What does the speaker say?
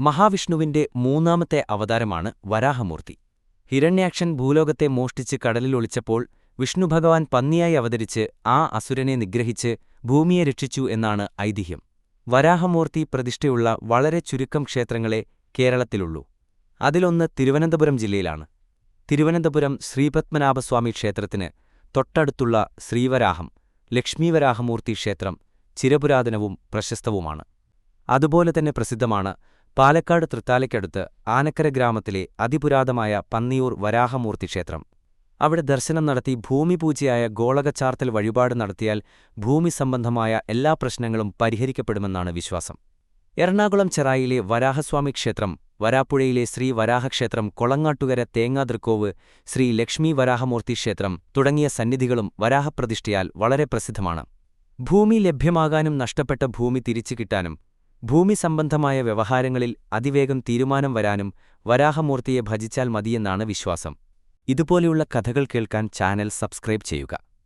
മഹാവിഷ്ണുവിന്റെ മൂന്നാമത്തെ അവതാരമാണ് വരാഹമൂർത്തി. ഹിരണ്യാക്ഷൻ ഭൂലോകത്തെ മോഷ്ടിച്ച് കടലിൽ ഒളിച്ചപ്പോൾ വിഷ്ണുഭഗവാൻ പന്നിയായി അവതരിച്ച് ആ അസുരനെ നിഗ്രഹിച്ച് ഭൂമിയെ രക്ഷിച്ചു എന്നാണ് ഐതിഹ്യം. വരാഹമൂർത്തി പ്രതിഷ്ഠയുള്ള വളരെ ചുരുക്കം ക്ഷേത്രങ്ങളെ കേരളത്തിലുള്ളൂ. അതിലൊന്ന് തിരുവനന്തപുരം ജില്ലയിലാണ്. തിരുവനന്തപുരം ശ്രീപത്മനാഭസ്വാമി ക്ഷേത്രത്തിന് തൊട്ടടുത്തുള്ള ശ്രീവരാഹം ലക്ഷ്മീവരാഹമൂർത്തി ക്ഷേത്രം ചിരപുരാതനവും പ്രശസ്തവുമാണ്. അതുപോലെ തന്നെ പ്രസിദ്ധമാണ് പാലക്കാട് തൃത്താലയ്ക്കടുത്ത് ആനക്കര ഗ്രാമത്തിലെ അതിപുരാതമായ പന്നിയൂർ വരാഹമൂർത്തി ക്ഷേത്രം. അവിടെ ദർശനം നടത്തി ഭൂമിപൂജയായ ഗോളകച്ചാർത്തൽ വഴിപാട് നടത്തിയാൽ ഭൂമി സംബന്ധമായ എല്ലാ പ്രശ്നങ്ങളും പരിഹരിക്കപ്പെടുമെന്നാണ് വിശ്വാസം. എറണാകുളം ചെറായിലെ വരാഹസ്വാമി ക്ഷേത്രം വരാപ്പുഴയിലെ ശ്രീ വരാഹക്ഷേത്രം കൊളങ്ങാട്ടുകര തേങ്ങാതൃക്കോവ് ശ്രീ ലക്ഷ്മി വരാഹമൂർത്തി ക്ഷേത്രം തുടങ്ങിയ സന്നിധികളും വരാഹപ്രതിഷ്ഠയാൽ വളരെ പ്രസിദ്ധമാണ്. ഭൂമി ലഭ്യമാകാനും നഷ്ടപ്പെട്ട ഭൂമി തിരിച്ചു കിട്ടാനും ഭൂമി സംബന്ധമായ വ്യവഹാരങ്ങളിൽ അതിവേഗം തീരുമാനം വരാനും വരാഹമൂർത്തിയെ ഭജിച്ചാൽ മതിയെന്നാണ് വിശ്വാസം. ഇതുപോലെയുള്ള കഥകൾ കേൾക്കാൻ ചാനൽ സബ്സ്ക്രൈബ് ചെയ്യുക.